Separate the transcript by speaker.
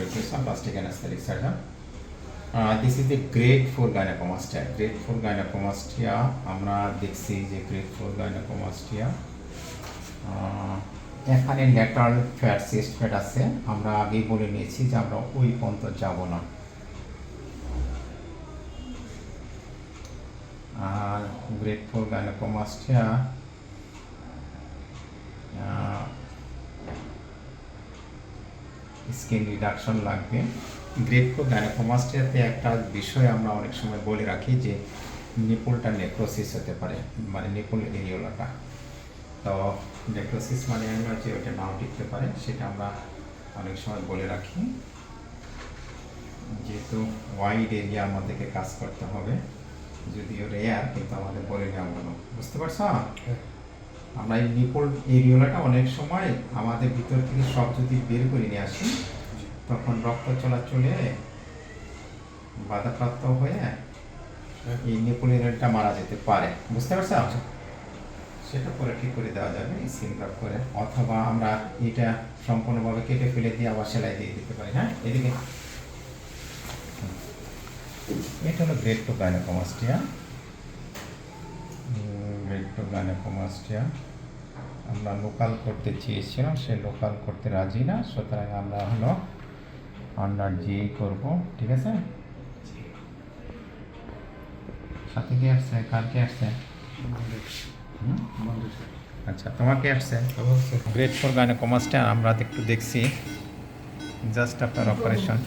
Speaker 1: one, plastic surgeon. Uh, this is the grade 4 gynecomastia. Grade 4 gynecomastia আমরা দেখছি যে grade 4 gynecomastia এখানে lateral fat cyst fat আছে আমরা আগেই বলে নিয়েছি যে আমরা ওই পর্যন্ত যাব না grade four gynaecomastia skin reduction লাগবে। গ্রেড ফোর গাইনোকোমাস্টিয়াতে একটা বিষয় আমরা অনেক সময় বলে রাখি যে নিপুলটা নেক্রোসিস হতে পারে মানে নিপুল এরিওলাটা তো নেক্রোসিস মানে আমরা যে ওটা নাও টিকতে পারে, সেটা আমরা অনেক সময় বলে রাখি। যেহেতু ওয়াইড এরিয়া আমাদেরকে কাজ করতে হবে, যদিও রেয়ার কিন্তু আমাদের বলে নেওয়া বুঝতে পারছ? আমরা এই নিপল এরিওলাটা অনেক সময় আমাদের ভিতর থেকে সব যদি বের করে নিয়ে আসি তখন রক্ত চলাচলে বাধাপ্রাপ্ত হয়ে এই নিপল এরিয়াটা মারা যেতে পারে। বুঝতে পারছ সেটা পরে ঠিক করে দেওয়া যাবে স্কিন গ্রাফ করে। অথবা আমরা এটা সম্পূর্ণভাবে কেটে ফেলে দিয়ে আবার সেলাই দিয়ে দিতে পারি হ্যাঁ? এদিকে। এটা হলো grade two gynaecomastia grade two gynaecomastia আমরা লোকাল করতে চেয়েছিলাম, সে লোকাল করতে রাজি না, সুতরাং আমরা হলো আন্ডার জি করব, ঠিক আছে? সাথে কি আসছে? কার কি আসছে? আচ্ছা তোমার কি আসছে? গ্রেড ফোর গাইনোকোমাস্টিয়া আমরা একটু দেখছি। Just after operation